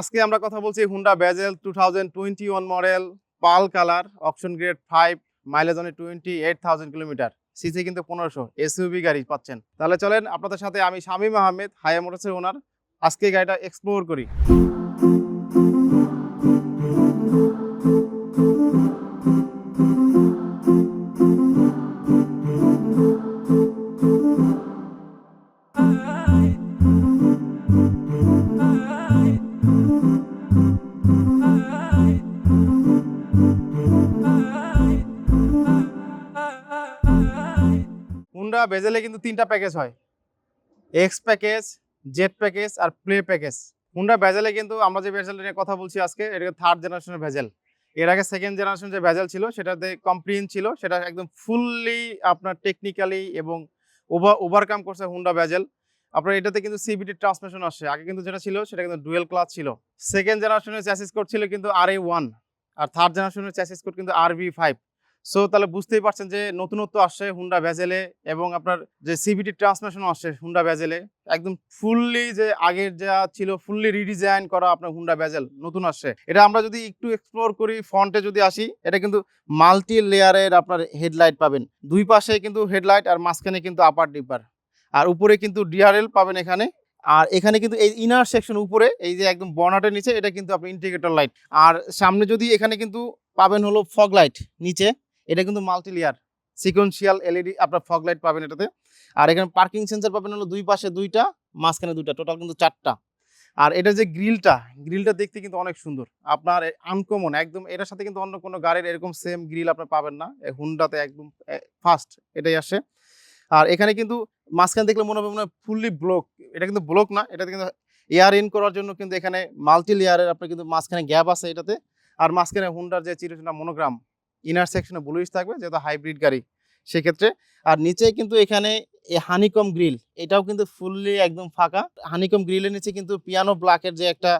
আজকে আমরা কথা বলছি Honda Vezel two thousand twenty one model pearl colour auction grade five mileage অনেক twenty eight thousand kilometre CC কিন্তু পনেরোশো এসইউবি গাড়ি পাচ্ছেন। তাহলে চলেন আপনাদের সাথে আমি শামীম আহমেদ হায়া মোটরসের ওনার আজকে গাড়িটা এক্সপ্লোর করি। বেজেলে কিন্তু তিনটা প্যাকেজ হয়। এক্স প্যাকেজ জেড প্যাকেজ আর প্লে প্যাকেজ হুন্ডা ভেজেলে কিন্তু আমরা যে ভেজেল নিয়ে কথা বলছি আজকে, এটা থার্ড জেনারেশনের ভেজেল। এর আগে সেকেন্ড জেনারেশন যে ভেজেল ছিল, সেটাতে কমপ্লিন ছিল, সেটা একদম ফুললি আপনার টেকনিক্যালি এবং ওভার ওভারকাম করছে হুন্ডা ভেজেল। আপনার এটাতে কিন্তু সিবিটি ট্রান্সমিশন আসে। আগে কিন্তু যেটা ছিল, সেটা কিন্তু ডুয়েল ক্লাস ছিল। সেকেন্ড জেনারেশনের চ্যাসিস কোড ছিল কিন্তু আর এ ওয়ান আর থার্ড জেনারেশনের চ্যাসিস কোড কিন্তু আর ভি ফাইভ সো তাহলে বুঝতেই পারছেন যে নতুনত্ব আসছে হুন্ডা ভ্যাজেলে এবং আপনার যে সিবিটি ট্রান্সমিশন আসছে হুন্ডা ভ্যাজেলে একদম ফুললি যে আগের যা ছিল ফুললি রিডিজাইন করা আপনার হুন্ডা ভ্যাজেল নতুন আসছে। এটা আমরা যদি একটু এক্সপ্লোর করি ফ্রন্টে যদি আসি, এটা কিন্তু মাল্টি লেয়ারের আপনার হেডলাইট পাবেন। দুই পাশে কিন্তু হেডলাইট আর মাঝখানে কিন্তু আপার ডিপার আর উপরে কিন্তু ডিআরএল পাবেন এখানে। আর এখানে কিন্তু এই ইনার সেকশন উপরে, এই যে একদম বনাটের নিচে, এটা কিন্তু আপনি ইন্ডিকেটর লাইট আর সামনে যদি এখানে কিন্তু পাবেন হলো ফগ লাইট নিচে। এটা কিন্তু মাল্টি লেয়ার সিকোয়েন্সিয়াল এলইডি আপনার ফগ লাইট পাবেন এটাতে। আর এখানে পার্কিং সেন্সার পাবেন হলো দুই পাশে দুইটা, মাঝখানে দুইটা টোটাল কিন্তু চারটা। আর এটা যে গ্রিলটা গ্রিলটা দেখতে কিন্তু অনেক সুন্দর। আপনার আনকমন একদম এটার সাথে কিন্তু অন্য কোনো গাড়ির এরকম সেম গ্রিল আপনি পাবেন না। হুন্ডাতে একদম ফার্স্ট এটাই আসে। আর এখানে কিন্তু মাঝখানে দেখলে মনে হবে মনে হয় ফুললি ব্লক এটা কিন্তু ব্লক না, এটাতে কিন্তু এয়ার ইন করার জন্য কিন্তু এখানে মাল্টি লেয়ারের আপনার কিন্তু মাঝখানে গ্যাপ আছে এটাতে। আর মাঝখানে হুন্ডার যে চিরচেনা মনোগ্রাম ইনার সেকশনে ব্লুইশ থাকবে, যেহেতু হাইব্রিড গাড়ি, সেক্ষেত্রে। আর নিচে কিন্তু এখানে এই হানিকম গ্রিল এটাও কিন্তু ফুললি একদম ফাঁকা। হানিকম গ্রিলের নিচে কিন্তু পিয়ানো ব্ল্যাকের যে একটা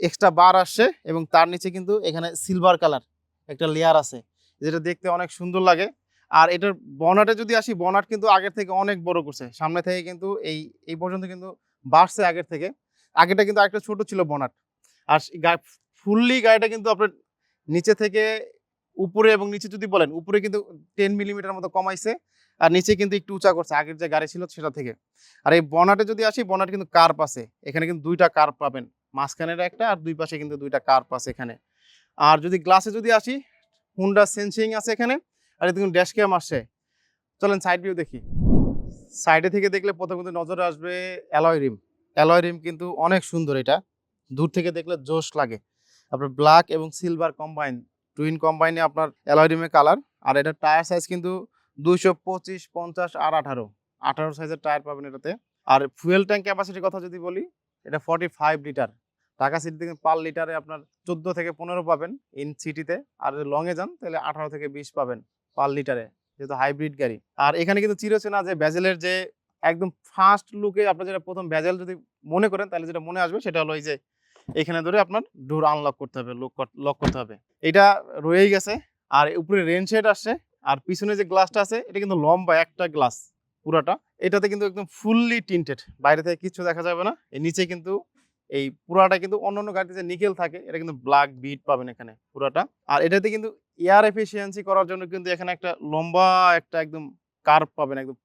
এক্সট্রা বার আসছে, এবং তার নিচে কিন্তু এখানে সিলভার কালার একটা লেয়ার আছে, যেটা দেখতে অনেক সুন্দর লাগে। আর এটার বনাটে যদি আসি বনাট কিন্তু আগের থেকে অনেক বড় করছে। সামনে থেকে কিন্তু এই এই পর্যন্ত কিন্তু বাড়ছে আগের থেকে। আগেটা কিন্তু আরেকটা ছোট ছিল বনাট আর ফুললি গাড়িটা কিন্তু আপনার নিচে থেকে উপরে এবং নিচে যদি বলেন, উপরে কিন্তু টেন মিলিমিটার মতো কমাইছে, আর নিচে কিন্তু একটু উঁচা করছে। আগের যে গাড়ি ছিল সেটা থেকে। আর এই বনাটে যদি আসি, বনাট কিন্তু কার্প আছে। এখানে কিন্তু দুইটা কার্প পাবেন। মাঝখানের একটা আর দুই পাশে কিন্তু দুইটা কার্প আছে এখানে। আর যদি গ্লাসে যদি আসি হুন্ডা সেন্সিং আছে এখানে। আর এতে কিন্তু ড্যাশ ক্যাম আসছে। চলেন সাইড ভিউ দেখি। সাইডে থেকে দেখলে প্রথম কিন্তু নজরে আসবে অ্যালয় রিম অ্যালয় রিম কিন্তু অনেক সুন্দর এটা। দূর থেকে দেখলে জোশ লাগে। আপনার ব্ল্যাক এবং সিলভার কম্বাইন টুইন কম্বাইনে আপনার অ্যালয়ডিমে কালার আর এটা টায়ার সাইজ কিন্তু দুইশো পঁচিশ, পঞ্চাশ আর আঠারো। আঠারো সাইজের টায়ার পাবেন এটাতে। আর ফুয়েল ট্যাঙ্ক ক্যাপাসিটির কথা যদি বলি, এটা forty five litre Dhaka city থেকে পার লিটারে আপনার চোদ্দ থেকে পনেরো পাবেন ইন সিটিতে আর লংয়ে যান, তাহলে আঠারো থেকে বিশ পাবেন পার লিটারে যেহেতু হাইব্রিড গাড়ি। আর এখানে কিন্তু চিরচেনা যে ব্যাজেলের যে একদম ফার্স্ট লুকে আপনার যেটা প্রথম ব্যাজেল যদি মনে করেন, তাহলে যেটা মনে আসবে, সেটা হলো এই যে এখানে ধরে আপনার ডোর আনলক করতে হবে লক লক করতে হবে। এটা রয়েই গেছে। আর উপরে রেন শেড আসছে, আর পিছনে যে গ্লাসটা আছে, এটা কিন্তু লম্বা একটা গ্লাস পুরাটা। এটাতে কিন্তু একদম ফুললি টিন্টেড বাইরে থেকে কিছু দেখা যাবে না। এর নিচে কিন্তু এই পুরাটা কিন্তু অন্যান্য গাড়িতে যে নিকেল থাকে, এটা কিন্তু ব্ল্যাক বিট পাবেন এখানে পুরাটা। আর এটাতে কিন্তু এয়ার এফিসিয়েন্সি করার জন্য কিন্তু এখানে একটা লম্বা একটা একদম কার্ভ পাবেন, একদম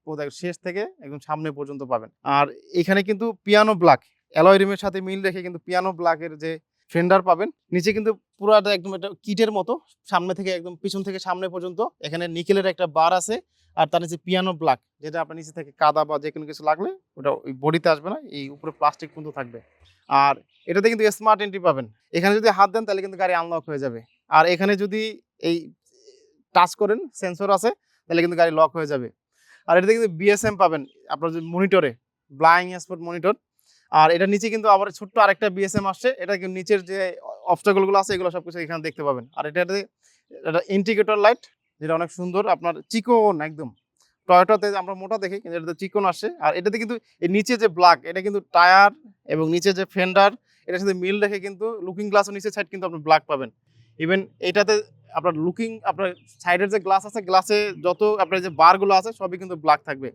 শেষ থেকে একদম সামনে পর্যন্ত পাবেন। আর এখানে কিন্তু পিয়ানো ব্ল্যাক অ্যালয় রিমের সাথে মিল রেখে কিন্তু পিয়ানো ব্ল্যাকের যে ফেন্ডার পাবেন, নিচে কিন্তু পুরাটা একদম একটা কিটের মতো, সামনে থেকে একদম পিছন থেকে সামনে পর্যন্ত, এখানে নিকেলের একটা বার আছে, আর তার নিচে পিয়ানো ব্ল্যাক যেটা আপনার নিচে থেকে কাদা বা যে কোনো কিছু লাগলে, ওটা ওই বডিতে আসবে না, এই উপরে প্লাস্টিক কিন্তু থাকবে। আর এটাতে কিন্তু স্মার্ট এন্ট্রি পাবেন। এখানে যদি হাত দেন, তাহলে কিন্তু গাড়ি আনলক হয়ে যাবে। আর এখানে যদি এই টাচ করেন সেন্সর আছে, তাহলে কিন্তু গাড়ি লক হয়ে যাবে। আর এটাতে কিন্তু বিএসএম পাবেন, আপনার যে মনিটরে ব্লাইং স্পট মনিটর আর এটা নিচে কিন্তু আবার ছোট্ট আরেকটা বিএসএম আসছে। এটা কিন্তু নিচের যে অবস্টাকলগুলো আছে, এগুলো সব কিছু এখানে দেখতে পাবেন। আর এটাতে এটা ইন্ডিকেটর লাইট যেটা অনেক সুন্দর। আপনার চিকন একদম। টয়োটাতে আমরা মোটা দেখি, কিন্তু এটাতে চিকন আসে আর এটাতে কিন্তু এই নিচে যে ব্ল্যাক এটা কিন্তু টায়ার এবং নিচে যে ফেন্ডার এটার সাথে মিল রেখে কিন্তু লুকিং গ্লাসও নিচে সাইড কিন্তু আপনি ব্ল্যাক পাবেন। ইভেন এটাতে আপনার লুকিং আপনার সাইডের যে গ্লাস আছে গ্লাসে যত আপনার যে বারগুলো আছে, সবই কিন্তু ব্ল্যাক থাকবে।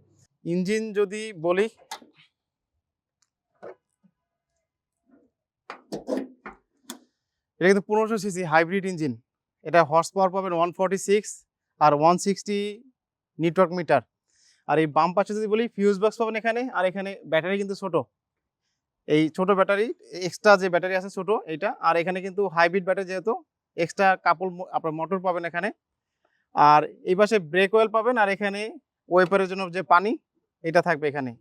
ইঞ্জিন যদি বলি এটা কিন্তু পনেরোশো সিসি হাইব্রিড ইঞ্জিন। এটা হর্স পাওয়ার পাবেন ওয়ান সিক্স আর ওয়ান সিক্সটি নেটওয়ার্ক মিটার আর এই বাম পাশে যদি বলি ফিউজ বক্স পাবেন এখানে, আর এখানে ব্যাটারি কিন্তু ছোট। এই ছোট ব্যাটারি এক্সট্রা যে ব্যাটারি আছে ছোট এটা আর এখানে কিন্তু হাইব্রিড ব্যাটারি যেহেতু এক্সট্রা কাপল আপনার মোটর পাবেন এখানে। আর এই পাশে ব্রেক ওয়েল পাবেন, আর এখানে ওয়েপারের জন্য যে পানি এটা থাকবে এখানে।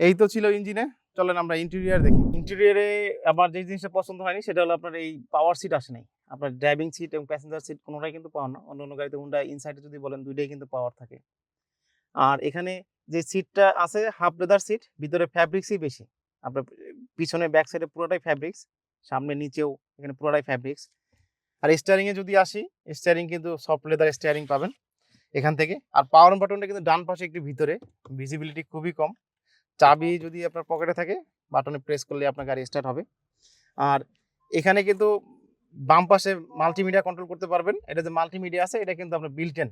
এই তো ছিল ইঞ্জিনে। চলেন আমরা ইন্টেরিয়ার দেখি। ইন্টেরিয়ারে আমার যে জিনিসটা পছন্দ হয়নি, সেটা হলো আপনার এই পাওয়ার সিট আসে নাই। আপনার ড্রাইভিং সিট এবং প্যাসেঞ্জার সিট কোনোটাই কিন্তু পাওয়ার না। অন্য অন্য গাড়িতে হুন্ডা ইনসাইডে যদি বলেন, দুইটাই কিন্তু পাওয়ার থাকে। আর এখানে যে সিটটা আছে হাফ লেদার সিট ভিতরে ফ্যাব্রিক্সই বেশি। আপনার পিছনে ব্যাক সাইডে পুরোটাই ফ্যাব্রিক্স সামনে নিচেও এখানে পুরোটাই ফ্যাব্রিক্স আর স্টিয়ারিং এ যদি আসি স্টিয়ারিং কিন্তু সফট লেদার স্টিয়ারিং পাবেন এখান থেকে। আর পাওয়ার বাটনটা কিন্তু ডান পাশে একটু ভিতরে ভিজিবিলিটি খুবই কম। চাবি যদি আপনার পকেটে থাকে বাটনে প্রেস করলে আপনার গাড়ি স্টার্ট হবে। আর এখানে কিন্তু বাম পাশে মাল্টিমিডিয়া কন্ট্রোল করতে পারবেন। এটা যে মাল্টিমিডিয়া আছে, এটা কিন্তু আপনার built in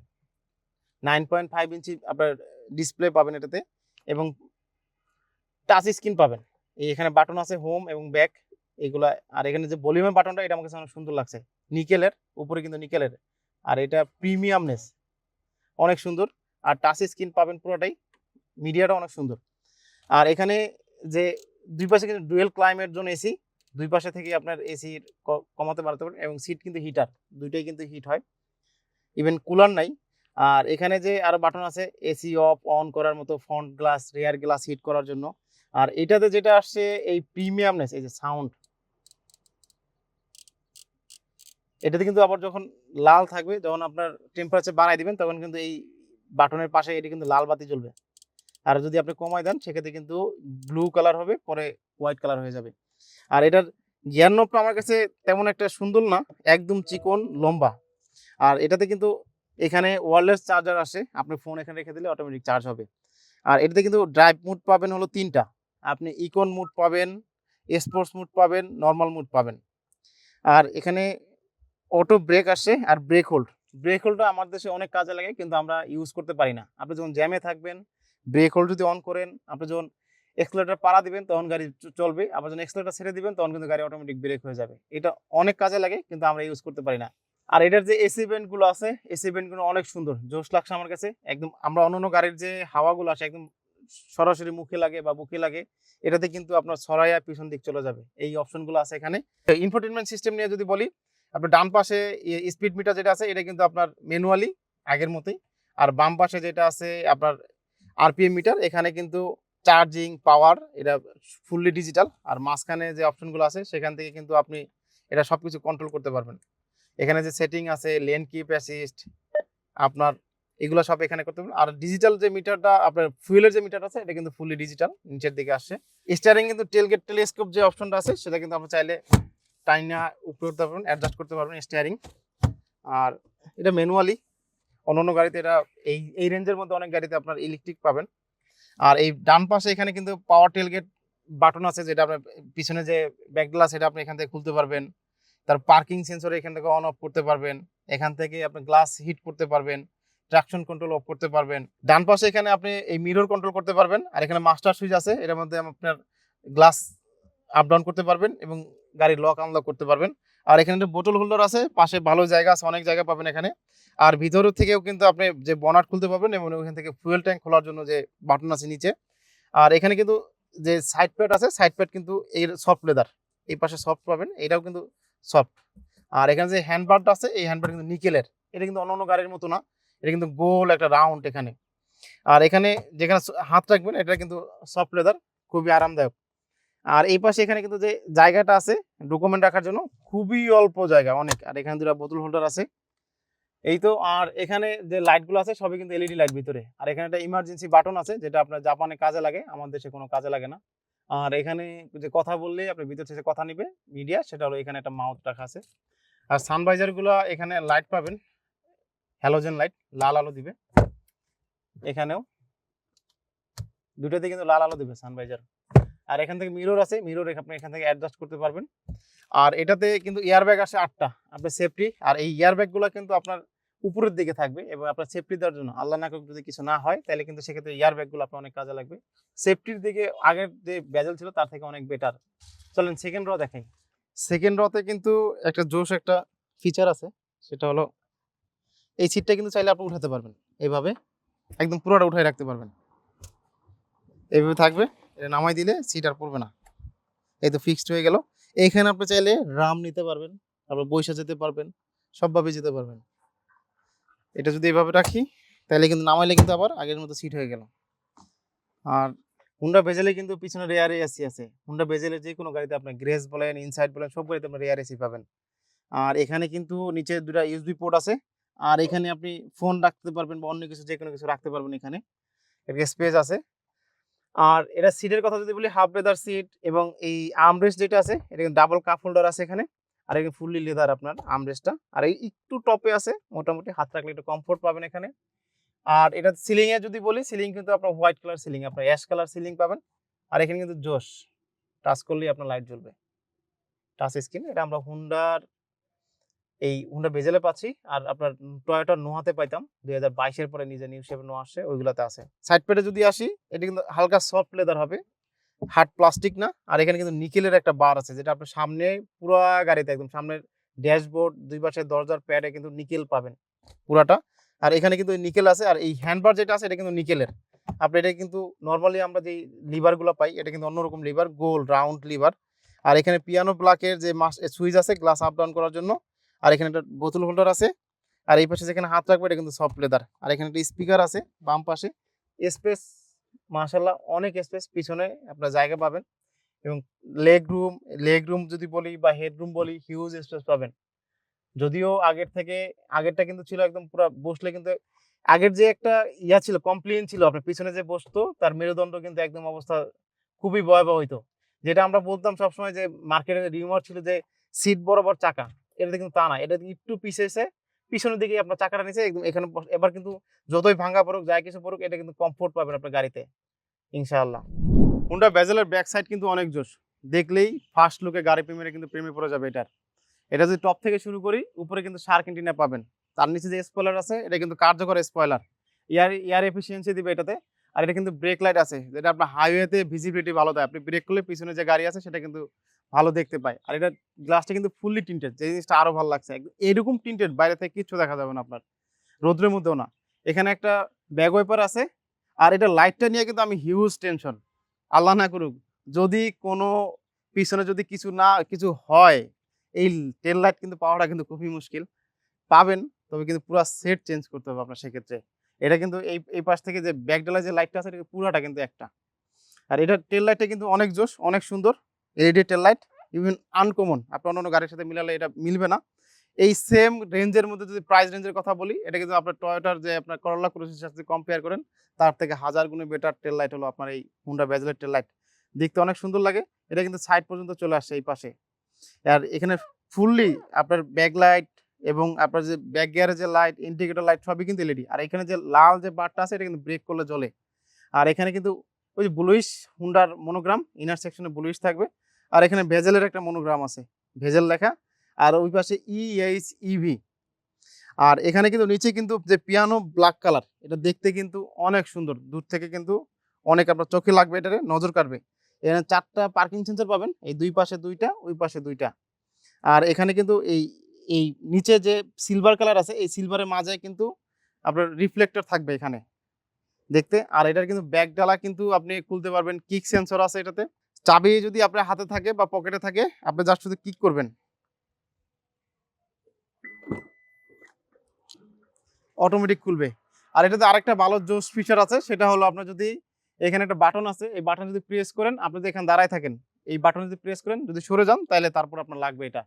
nine point five inch আপনার ডিসপ্লে পাবেন এটাতে এবং টাচ স্ক্রিন পাবেন। এই এখানে বাটন আছে হোম এবং ব্যাক এগুলা, আর এখানে যে ভলিউমের বাটনটা এটা আমার কাছে অনেক সুন্দর লাগছে। নিকেলের উপরে কিন্তু নিকেলের আর এটা প্রিমিয়ামনেস অনেক সুন্দর। আর টাচ স্ক্রিন পাবেন পুরোটাই। মিডিয়াটা অনেক সুন্দর। আর এখানে যে দুই পাশে কিন্তু ডুয়েল ক্লাইমের জন্য এসি, দুই পাশে থেকে আপনার এসি কমাতে পারতে পারেন এবং সিট কিন্তু হিটার দুইটাই কিন্তু হিট হয়। ইভেন কুলার নাই। আর এখানে যে আরও বাটন আছে এসি অফ অন করার মতো front glass rear glass heat করার জন্য। আর এটাতে যেটা আসছে, এই প্রিমিয়ামনেস এই যে সাউন্ড এটাতে কিন্তু আবার যখন লাল থাকবে, যখন আপনার টেম্পারেচার বাড়াই দিবেন, তখন কিন্তু এই বাটনের পাশে এটি কিন্তু লাল বাতি জ্বলবে। আর যদি আপনি কমাই দেন, সেক্ষেত্রে কিন্তু ব্লু কালার হবে, পরে হোয়াইট কালার হয়ে যাবে। আর এটার গিয়ার নোবটা আমার কাছে তেমন একটা সুন্দর না, একদম চিকন, লম্বা। আর এটাতে কিন্তু এখানে ওয়ারলেস চার্জার আসে, আপনি ফোন এখানে রেখে দিলে অটোমেটিক চার্জ হবে। আর এটাতে কিন্তু ড্রাইভ মুড পাবেন হলো তিনটা। আপনি ইকন মুড পাবেন স্পোর্টস মুড পাবেন নর্মাল মুড পাবেন। আর এখানে অটো ব্রেক আসে আর ব্রেক হোল্ড ব্রেক হোল্ডটা আমার দেশে অনেক কাজে লাগে, কিন্তু আমরা ইউজ করতে পারি না। আপনি যখন জ্যামে থাকবেন ব্রেক হোল্ড যদি অন করেন, আপনি যখন এক্সেলেটার পাড়া দিবেন, তখন গাড়ি চলবে। আবার যখন এক্সেলেটার ছেড়ে দিবেন, তখন কিন্তু গাড়ি অটোমেটিক ব্রেক হয়ে যাবে। এটা অনেক কাজে লাগে, কিন্তু আমরা ইউজ করতে পারি না। আর এটার যে এসি গুলো আছে এসি গুলো অনেক সুন্দর, জোশ লাগছে আমার কাছে। একদম আমরা অন্য অন্য গাড়ির যে হাওয়াগুলো আসে একদম সরাসরি মুখে লাগে বা বুকে লাগে, এটাতে কিন্তু আপনার ছড়াইয়া পিছন দিক চলে যাবে। এই অপশনগুলো আছে এখানে। ইনফোটেনমেন্ট সিস্টেম নিয়ে যদি বলি, আপনার ডান পাশে স্পিড মিটার যেটা আছে, এটা কিন্তু আপনার ম্যানুয়ালি আগের মতোই। আর বাম পাশে যেটা আছে, আপনার আরপিএম মিটার এখানে কিন্তু চার্জিং পাওয়ার এটা ফুললি ডিজিটাল আর মাঝখানে যে অপশনগুলো আছে, সেখান থেকে কিন্তু আপনি এটা সব কিছু কন্ট্রোল করতে পারবেন। এখানে যে সেটিং আছে লেন কিপ অ্যাসিস্ট আপনার এগুলো সব এখানে করতে পারবেন। আর ডিজিটাল যে মিটারটা আপনার ফুয়েলের যে মিটার আছে, এটা কিন্তু ফুললি ডিজিটাল নিচের দিকে আসছে। স্টারিং কিন্তু টেলগেট টেলিস্কোপ যে অপশনটা আছে, সেটা কিন্তু আপনি চাইলে টাইনা উপরে করতে পারবেন অ্যাডজাস্ট করতে পারবেন স্টিয়ারিং আর এটা ম্যানুয়ালি অন্যান্য গাড়িতে এটা এই এই রেঞ্জের মধ্যে অনেক গাড়িতে আপনার ইলেকট্রিক পাবেন। আর এই ডান পাশে এখানে কিন্তু পাওয়ার টেলগেট বাটন আছে, যেটা আপনার পিছনে যে ব্যাক গ্লাস সেটা আপনি এখান থেকে খুলতে পারবেন। তার পার্কিং সেন্সর এখান থেকে অন অফ করতে পারবেন। এখান থেকে আপনি গ্লাস হিট করতে পারবেন ট্রাকশন কন্ট্রোল অফ করতে পারবেন। ডান পাশে এখানে আপনি এই মিরর কন্ট্রোল করতে পারবেন, আর এখানে মাস্টার সুইচ আছে, এর মধ্যে আপনার গ্লাস আপ ডাউন করতে পারবেন এবং গাড়ির লক আনলক করতে পারবেন। আর এখানে একটা বোতল হোল্ডার আছে, পাশে ভালো জায়গা আছে, অনেক জায়গা পাবেন এখানে। আর ভিতর থেকেও কিন্তু আপনি যে বনাট খুলতে পারবেন এবং ওখান থেকে ফুয়েল ট্যাঙ্ক খোলার জন্য যে বাটন আছে নিচে। আর এখানে কিন্তু যে সাইড প্যাড আছে সাইড প্যাড কিন্তু এই সফট লেদার এই পাশে সফট পাবেন, এটাও কিন্তু সফট আর এখানে যে হ্যান্ডবারটা আছে, এই হ্যান্ডবার কিন্তু নিকেলের এটা কিন্তু অন্য অন্য গাড়ির মতো না, এটা কিন্তু গোল একটা রাউন্ড এখানে। আর এখানে যেখানে হাত রাখবেন, এটা কিন্তু সফট লেদার খুবই আরামদায়ক। আর এই পাশে এখানে কিন্তু যে জায়গাটা আছে ডকুমেন্ট রাখার জন্য খুবই অল্প জায়গা অনেক। আর এখানে দুটা বোতল হোল্ডার আছে। এই তো, আর এখানে যে লাইটগুলো আছে, সবই কিন্তু এলইডি লাইট ভিতরে। আর এখানে একটা ইমার্জেন্সি বাটন আছে, যেটা আপনার জাপানে কাজে লাগে আমার দেশে কোনো কাজে লাগে না। আর এখানে যে কথা বললে আপনি ভিতর থেকে কথা নিবে মিডিয়া সেটা হলো এখানে একটা মাউথ রাখা আছে। আর সানভাইজারগুলো এখানে লাইট পাবেন। হ্যালোজেন লাইট লাল আলো দিবে। এখানেও। দুটোতে কিন্তু লাল আলো দিবে সানভাইজার আর এখান থেকে মিরর আছে মিরর আপনি এখান থেকে অ্যাডজাস্ট করতে পারবেন। আর এটাতে কিন্তু এয়ারব্যাগ আসে আটটা, আপনার সেফটি আর এই এয়ারব্যাগগুলো কিন্তু আপনার উপরের দিকে থাকবে এবং আপনার সেফটি দেওয়ার জন্য। আল্লাহ না করুক যদি কিছু না হয়, তাহলে কিন্তু সেক্ষেত্রে এয়ারব্যাগগুলো আপনার অনেক কাজে লাগবে। সেফটির দিকে আগের যে ব্যাজেল ছিল, তার থেকে অনেক বেটার চলেন সেকেন্ড র দেখাই। সেকেন্ড রতে কিন্তু একটা জোশ একটা ফিচার আছে, সেটা হলো এই সিটটা কিন্তু চাইলে আপনি উঠাতে পারবেন। এইভাবে একদম পুরোটা উঠাই রাখতে পারবেন। এইভাবে থাকবে। এটা নামাই দিলে সিট আর পড়বে না। এই তো ফিক্সড হয়ে গেল। এইখানে আপনি চাইলে রাম নিতে পারবেন, তারপর বৈশা যেতে পারবেন সবভাবে যেতে পারবেন। এটা যদি এভাবে রাখি, তাহলে কিন্তু নামাইলে কিন্তু আবার আগের মতো সিট হয়ে গেল। আর হুন্ডা বেজেলে কিন্তু পিছনে রেয়ার এসি আছে। হুন্ডা বেজেলে যে কোনো গাড়িতে আপনার গ্রেস বলেন ইনসাইড বলেন, সব গাড়িতে আপনার রেয়ার এসি পাবেন। আর এখানে কিন্তু নিচে দুটা ইউএসবি পোর্ট আছে। আর এখানে আপনি ফোন রাখতে পারবেন বা অন্য কিছু যে কোনো কিছু রাখতে পারবেন এখানে। স্পেস আছে। আর এটা সিটের কথা যদি বলি হাফ লেদার সিট এবং এই আর্মরেস্ট যেটা আছে, এটা কিন্তু ডাবল কাপ হোল্ডার আছে এখানে। আর এখানে ফুললি লেদার আপনার আর্মরেস্টটা আর এই একটু টপে আছে, মোটামুটি হাত রাখলে একটু কমফোর্ট পাবেন এখানে। আর এটা সিলিংয়ে যদি বলি সিলিং কিন্তু আপনার হোয়াইট কালার সিলিং আপনার অ্যাশ কালার সিলিং পাবেন। আর এখানে কিন্তু জোশ টাচ করলেই আপনার লাইট জ্বলবে। টাচ স্ক্রিন এটা আমরা হুন্ডার এই হুন্ডা বেজেলে পাচ্ছি। আর আপনার টয়োটা নোহাতে পাইতাম। দুই হাজার বাইশের পরে নিজে নিউ শেপে নোয়া আসছে, ওইগুলাতে আছে। সাইড প্যাডে যদি আসি, এটা কিন্তু হালকা সফট লেদার হবে। হার্ড প্লাস্টিক না। আর এখানে কিন্তু নিকেলের একটা বার আছে, যেটা আপনার সামনে পুরো গাড়িতে একদম সামনের ড্যাশবোর্ড, দুই পাশে দরজার প্যাডে কিন্তু নিকেল পাবেন পুরাটা। আর এখানে কিন্তু নিকেল আছে, আর এই হ্যান্ডবার যেটা আছে, এটা কিন্তু নিকেলের আপনি এটা কিন্তু নর্মালি আমরা যে লিভারগুলো পাই, এটা কিন্তু অন্যরকম লিভার গোল রাউন্ড লিভার আর এখানে পিয়ানো প্লাকের যে মাস সুইচ আছে গ্লাস আপ ডাউন করার জন্য আর এখানে একটা বোতল হোল্ডার আছে। আর এই পাশে যেখানে হাত রাখবে, এটা কিন্তু সফট লেদার আর এখানে একটা স্পিকার আছে বাম পাশে। স্পেস মাশাল্লাহ অনেক স্পেস পিছনে আপনার জায়গা পাবেন। এবং লেগ রুম লেগ রুম যদি বলি বা হেড রুম বলি হিউজ স্পেস পাবেন। যদিও আগের থেকে, আগেরটা কিন্তু ছিল একদম পুরো বসলে কিন্তু আগের যে একটা ইয়া ছিল কমপ্লেন ছিল, আপনার পিছনে যে বসতো, তার মেরুদণ্ড কিন্তু একদম অবস্থা খুবই ভয়াবহ হইতো। যেটা আমরা বলতাম সবসময় যে মার্কেটে রিউমার ছিল যে সিট বরাবর চাকা। এটা কিন্তু তা না। এটা একটু পিছেছে পিছনের দিকে আপনার চাকাটা নিচে একদম এখানে এবার কিন্তু যতই ভাঙা পড়ুক, যাই কিছু পড়ুক, এটা কিন্তু কমফোর্ট পাবেন আপনার গাড়িতে। ইনশাআল্লাহ। হুন্ডা বেজেলের ব্যাক সাইড কিন্তু অনেক জোশ। দেখলেই ফার্স্ট লুকে গাড়ি প্রেমীরা কিন্তু প্রেমে পড়ে যাবে এটার। এটা যদি টপ থেকে শুরু করি, উপরে কিন্তু শার্ক এন্টিনা পাবেন। তার নিচে যে স্পয়লার আছে, এটা কিন্তু কার্যকর স্পয়লার ইয়ার ইয়ার এফিসিয়েন্সি দিবে এটাতে। আর এটা কিন্তু ব্রেক লাইট আছে। যেটা আপনার হাইওয়েতে ভিজিবিলিটি ভালো দেয়। আপনি ব্রেক করলে পিছনে যে গাড়ি আছে, সেটা কিন্তু ভালো দেখতে পায় আর এটা গ্লাসটা কিন্তু ফুললি টিন্টেড যে জিনিসটা আরও ভালো লাগছে। এরকম টিন্টেড বাইরে থেকে কিচ্ছু দেখা যাবে না আপনার, রোদ্রের মধ্যেও না। এখানে একটা ব্যাগ ওয়েপার আছে, আর এটা লাইটটা নিয়ে কিন্তু আমি হিউজ টেনশন আল্লাহ না করুক, যদি কোনো পিছনে যদি কিছু না, কিছু হয়, এই টেল লাইট কিন্তু পাওয়াটা কিন্তু খুবই মুশকিল। পাবেন, তবে কিন্তু পুরো সেট চেঞ্জ করতে হবে আপনার সেক্ষেত্রে। এটা কিন্তু এই এই পাশ থেকে যে ব্যাক ডালার যে লাইটটা আছে, এটা পুরাটা কিন্তু একটা। আর এটা টেল লাইটটা কিন্তু অনেক জোশ, অনেক সুন্দর। LED tail light even uncommon আপনি অন্য গাড়ির সাথে মিলালে এটা মিলবে না। এই সেম রেঞ্জের মধ্যে যদি প্রাইস রেঞ্জের কথা বলি এটা কিন্তু আপনার টয়োটার যে আপনার করলা ক্রুজের সাথে কম্পেয়ার করেন, তার থেকে হাজার গুণে বেটার টেল লাইট হলো আপনার এই হুন্ডা ব্যাজেলের টেল লাইট দেখতে অনেক সুন্দর লাগে। এটা কিন্তু সাইড পর্যন্ত চলে আসছে এই পাশে। আর এখানে ফুললি আপনার ব্যাক লাইট এবং আপনার যে ব্যাক গিয়ারের যে লাইট ইন্ডিকেটর লাইট সবই কিন্তু এলইডি আর এখানে যে লাল যে বারটা আছে, এটা কিন্তু ব্রেক করলে জ্বলে। আর এখানে কিন্তু ওই যে ব্লুইশ হুন্ডার মনোগ্রাম ইনার সেকশনে ব্লুইশ থাকবে। আর এখানে ভেজেলের একটা মনোগ্রাম আছে। ভেজেল লেখা। আর ওই পাশে ইএইচ ইভি আর এখানে কিন্তু নিচে কিন্তু যে পিয়ানো ব্ল্যাক কালার এটা দেখতে কিন্তু অনেক সুন্দর। দূর থেকে কিন্তু অনেক আপনার চোখে লাগবে, এটারে নজর কাটবে এখানে চারটা পার্কিং সেন্সার পাবেন, এই দুই পাশে দুইটা, ওই পাশে দুইটা। আর এখানে কিন্তু এই এই নিচে যে সিলভার কালার আছে, এই সিলভারের মাঝে কিন্তু আপনার রিফ্লেক্টর থাকবে এখানে। দেখতে, আর এটার কিন্তু ব্যাক ডালা কিন্তু আপনি খুলতে পারবেন কিক সেন্সর আছে এটাতে। চাবি যদি আপনার হাতে থাকে বা পকেটে থাকে, আপনি জাস্ট শুধু কিক করবেন। অটোমেটিক খুলবে। আর এটাতে আরেকটা ভালো জোস ফিচার আছে, সেটা হলো আপনার যদি এখানে একটা বাটন আছে, এই বাটন যদি প্রেস করেন, আপনি যদি এখানে দাঁড়ায় থাকেন, এই বাটন যদি প্রেস করেন, যদি সরে যান, তাহলে তারপর আপনার লাগবে এটা।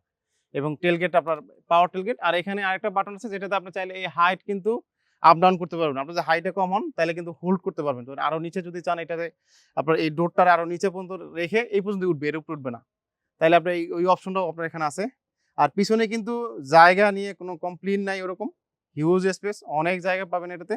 এবং টেলগেট আপনার পাওয়ার টেলগেট আর এখানে আরেকটা বাটন আছে, যেটাতে আপনি চাইলে এই হাইট কিন্তু আপ ডাউন করতে পারবেন। আপনার যদি হাইটে কম হন, তাহলে কিন্তু হোল্ড করতে পারবেন। তো আরও নিচে যদি চান, এটাতে আপনার এই ডোরটার আরও নিচে পর্যন্ত রেখে এই পর্যন্ত উঠবে, এর উপর উঠবে না। তাহলে আপনার এই, ওই অপশনটাও আপনার এখানে আছে। আর পিছনে কিন্তু জায়গা নিয়ে কোনো কমপ্লেন নাই ওরকম। হিউজ স্পেস অনেক জায়গা পাবেন এটাতে।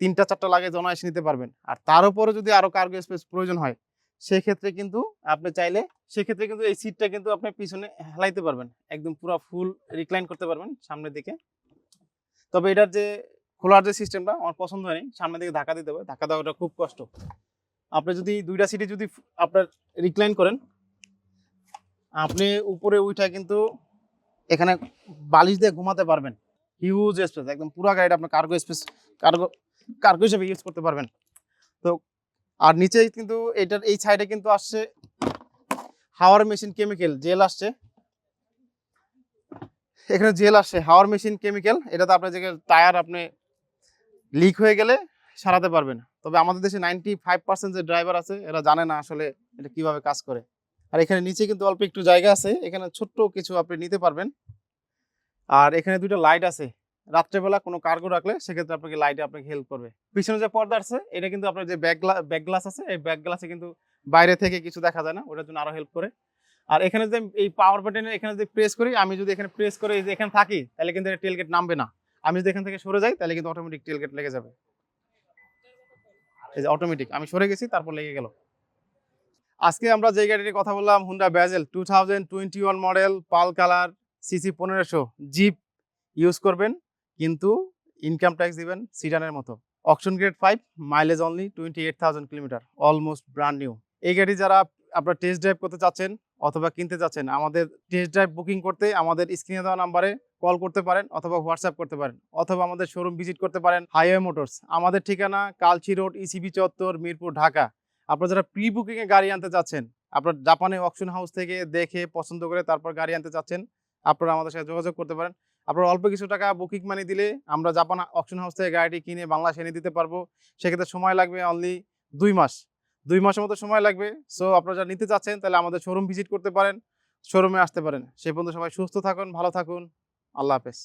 তিনটা, চারটা লাগে জনাইসে নিতে পারবেন। আর তার উপরে যদি আরও কার্গো স্পেস প্রয়োজন হয়, সেক্ষেত্রে কিন্তু আপনি চাইলে, সেক্ষেত্রে কিন্তু এই সিটটা কিন্তু আপনি পিছনে হেলাইতে পারবেন। একদম পুরো ফুল রিক্লাইন করতে পারবেন সামনের দিকে। তবে এটার যে খোলার যে সিস্টেমটা আমার পছন্দ হয়নি, সামনের দিকে ধাক্কা দিতে হবে। ধাক্কা দেওয়াটা খুব কষ্ট। আপনি যদি দুইটা সিটে যদি আপনার রিক্লাইন করেন, আপনি উপরে উঠে কিন্তু এখানে বালিশ দিয়ে ঘুমাতে পারবেন। হিউজ স্পেস একদম পুরো গাড়িটা আপনার কার্গো স্পেস কার্গো কার্গো হিসেবে ইউজ করতে পারবেন। তো, আর নিচে কিন্তু এটার, এই সাইডে কিন্তু আসছে হাওয়ার মেশিন কেমিক্যাল জেল আসছে। এখানে জেল আসছে, হাওয়ার মেশিন কেমিক্যাল এটাতে আপনার যে টায়ার আপনি লিক হয়ে গেলে সারাতে পারবেন তবে আমাদের দেশে নাইনটি ফাইভ পার্সেন্ট যে ড্রাইভার আছে, এরা জানে না আসলে এটা কীভাবে কাজ করে। আর এখানে নিচে কিন্তু অল্প একটু জায়গা আছে, এখানে ছোট্ট কিছু আপনি নিতে পারবেন। আর এখানে দুটো লাইট আছে, রাত্রেবেলা কোনো কার্গো রাখলে সেক্ষেত্রে আপনাকে লাইটে আপনাকে হেল্প করবে। পিছনে যে পর্দা আছে, এটা কিন্তু আপনার যে ব্যাক ব্যাক গ্লাস আছে, এই ব্যাক গ্লাসে কিন্তু বাইরে থেকে কিছু দেখা যায় না, ওটার জন্য আরও হেল্প করে। আর এখানে যে এই পাওয়ার বাটনে এখানে যদি প্রেস করি, আমি যদি এখানে প্রেস করে এখানে থাকি, তাহলে কিন্তু টেলগেট নামবে না। আমি যদি এখান থেকে সরে যাই, তাহলে কিন্তু অটোমেটিক টেলগেট লেগে যাবে। এই যে অটোমেটিক আমি সরে গেছি, তারপর লেগে গেল। আজকে আমরা যে গাড়িটির কথা বললাম Honda Vezel two thousand twenty one model pearl colour CC পনেরোশো জিপ ইউজ করবেন, কিন্তু ইনকাম ট্যাক্স দিবেন সিডানের মতো। Auction grade five mileage only twenty eight thousand kilometre almost brand new এই গাড়ি যারা আপনার টেস্ট ড্রাইভ করতে চাচ্ছেন, অথবা কিনতে চাচ্ছেন, আমাদের টেস্ট ড্রাইভ বুকিং করতে আমাদের স্ক্রিনে দেওয়া নাম্বারে কল করতে পারেন অথবা হোয়াটসঅ্যাপ করতে পারেন, অথবা আমাদের শোরুম ভিজিট করতে পারেন হাইওয়ে মোটরস আমাদের ঠিকানা কালচি রোড ইসিবি চত্বর, মিরপুর, ঢাকা। আপনারা যারা প্রি বুকিংয়ে গাড়ি আনতে চাচ্ছেন, আপনার জাপানে অকশন হাউস থেকে দেখে, পছন্দ করে তারপর গাড়ি আনতে চাচ্ছেন, আপনারা আমাদের সাথে যোগাযোগ করতে পারেন। আপনার অল্প কিছু টাকা বুকিং মানি দিলে আমরা জাপান অকশন হাউস থেকে গাড়িটি কিনে বাংলা এনে দিতে পারব। সেক্ষেত্রে সময় লাগবে অনলি দুই মাস। দুই মাসের মতো সময় লাগবে। সো আপনারা যারা নিতে চাচ্ছেন, তাহলে আমাদের শোরুম ভিজিট করতে পারেন শোরুমে আসতে পারেন। সে পর্যন্ত সবাই সুস্থ থাকুন, ভালো থাকুন। আল্লাহ হাফেজ।